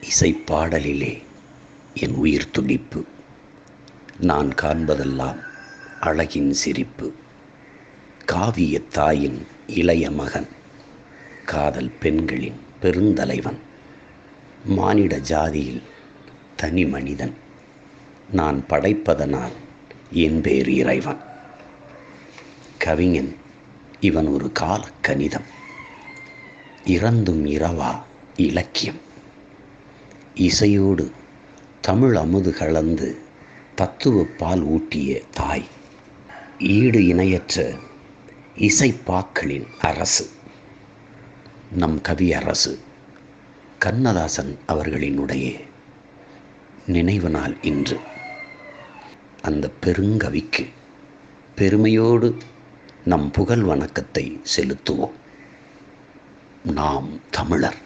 இசைப்பாடலிலே என் உயிர் துடிப்பு. நான் காண்பதெல்லாம் அழகின் சிரிப்பு. காவிய தாயின் இளைய மகன் காதல் பெண்களின் பெருந்தலைவன் மானிட ஜாதியில் தனி மனிதன். நான் படைப்பதனால் என் பேர் இறைவன். கவிஞன் இவன் ஒரு கால கணிதம். இறந்தும் இரவா இலக்கியம். இசையோடு தமிழ் அமுது கலந்து தத்துவ பால் ஊட்டிய தாய். ஈடு இணையற்ற இசைப்பாக்களின் அரசு. நம் கவி அரசு கண்ணதாசன் அவர்களினுடைய நினைவு நாள் இன்று. அந்த பெருங்கவிக்கு பெருமையோடு நம் புகழ் வணக்கத்தை செலுத்துவோம். நாம் தமிழர்.